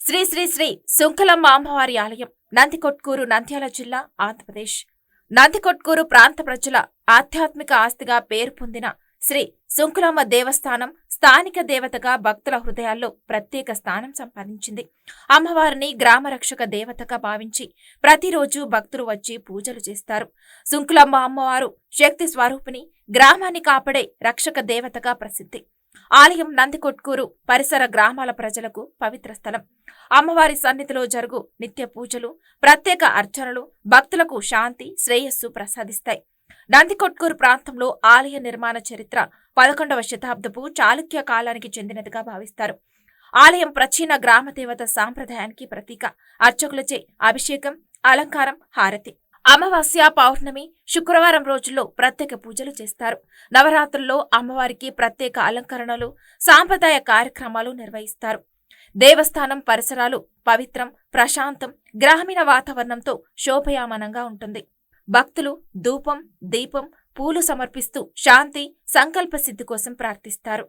శ్రీ శ్రీ శ్రీ సుంకలమ్మ అమ్మవారి ఆలయం నందికొట్కూరు నంద్యాల జిల్లా ఆంధ్రప్రదేశ్. నందికొట్కూరు ప్రాంత ప్రజల ఆధ్యాత్మిక ఆస్తిగా పేరు పొందిన శ్రీ సుంకులమ్మ దేవస్థానం స్థానిక దేవతగా భక్తుల హృదయాల్లో ప్రత్యేక స్థానం సంపాదించింది. అమ్మవారిని గ్రామరక్షక దేవతగా భావించి ప్రతిరోజు భక్తులు వచ్చి పూజలు చేస్తారు. సుంకులమ్మ అమ్మవారు శక్తి స్వరూపిణి గ్రామాన్ని కాపాడే రక్షక దేవతగా ప్రసిద్ధి. ఆలయం నందికొట్కూరు పరిసర గ్రామాల ప్రజలకు పవిత్ర స్థలం. అమ్మవారి సన్నిధిలో జరుగు నిత్య పూజలు ప్రత్యేక అర్చనలు భక్తులకు శాంతి శ్రేయస్సు ప్రసాదిస్తాయి. నందికొట్కూరు ప్రాంతంలో ఆలయ నిర్మాణ చరిత్ర పదకొండవ శతాబ్దపు చాళుక్య కాలానికి చెందినదిగా భావిస్తారు. ఆలయం ప్రాచీన గ్రామదేవత సాంప్రదాయానికి ప్రతీక. అర్చకులచే అభిషేకం అలంకారం హారతి. అమావాస్య పౌర్ణమి శుక్రవారం రోజుల్లో ప్రత్యేక పూజలు చేస్తారు. నవరాత్రుల్లో అమ్మవారికి ప్రత్యేక అలంకరణలు సాంప్రదాయ కార్యక్రమాలు నిర్వహిస్తారు. దేవస్థానం పరిసరాలు పవిత్రం ప్రశాంతం గ్రామీణ వాతావరణంతో శోభయామనంగా ఉంటుంది. భక్తులు ధూపం దీపం పూలు సమర్పిస్తూ శాంతి సంకల్ప సిద్ధి కోసం ప్రార్థిస్తారు.